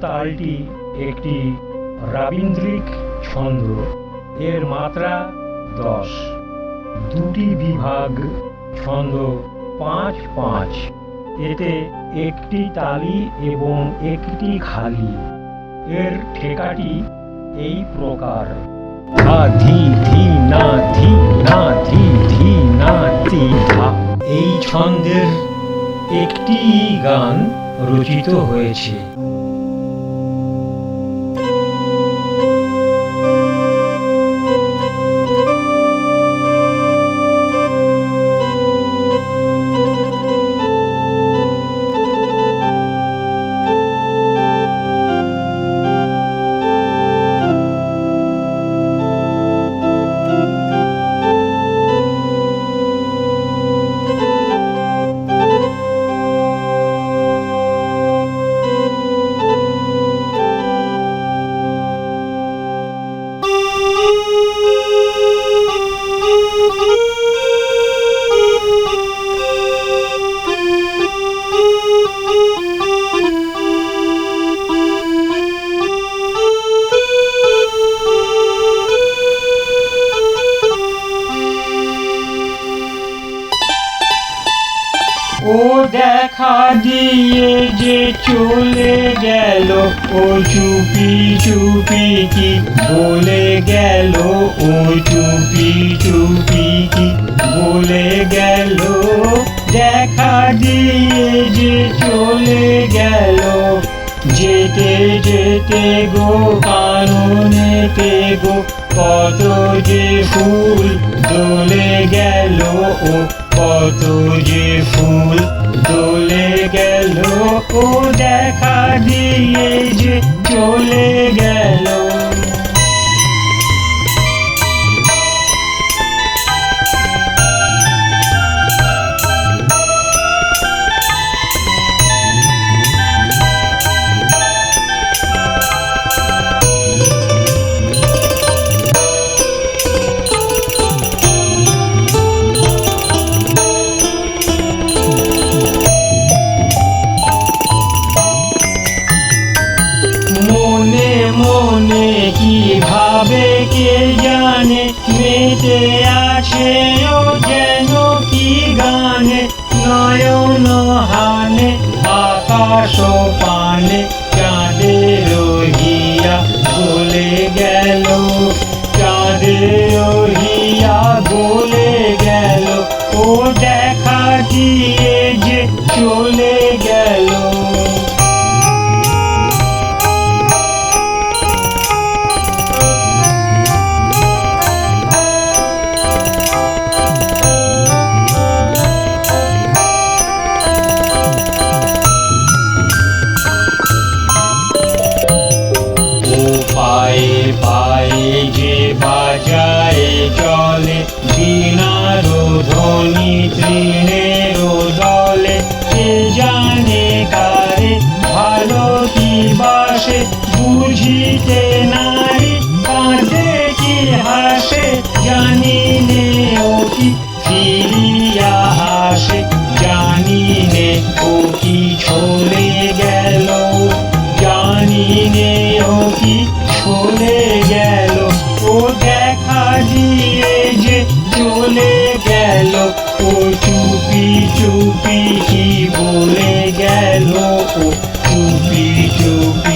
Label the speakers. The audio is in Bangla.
Speaker 1: তালটি একটি রাবীন্দ্রিক ছন্দ। এর মাত্রা দশ। দুটি বিভাগ ছন্দ পাঁচ পাঁচ। এতে একটি তালি এবং একটি খালি। এর ঠেকাটি এই প্রকার। ধা, ধি না ধি না, ধি ধি, না, তি, ধা। এই ছন্দের একটি গান রচিত হয়েছে। ও দেখা দিয়ে যে চলে গেল, ও চুপি চুপি কি বলে গেল, ও চুপি চুপি কি বলে গেল, দেখা দিয়ে যে চলে গেল। যেতে যেতে গো কাননেতে গো, কত যে ফুল দোলে গেল, ও কত যে ফুল দোলে গেল ও দেখা দিয়ে যে চলে গেল। ও যেন কি গানে, নয়ন হানে আকাশ পানে চাঁদে রহিয়া বলে গেল চাঁদে রহিয়া বলে গেল। ও দেখা দিয়ে যে চলে পায়ে যে বাজায় চলে বিনার ধ্বনি তৃণের দলে। কে জানে কারে ভালো কি বাসে, বুঝিতে নারী, কাঁদে কি হাসে, জানি চুপি কি বলে গেল? চুপি চুপি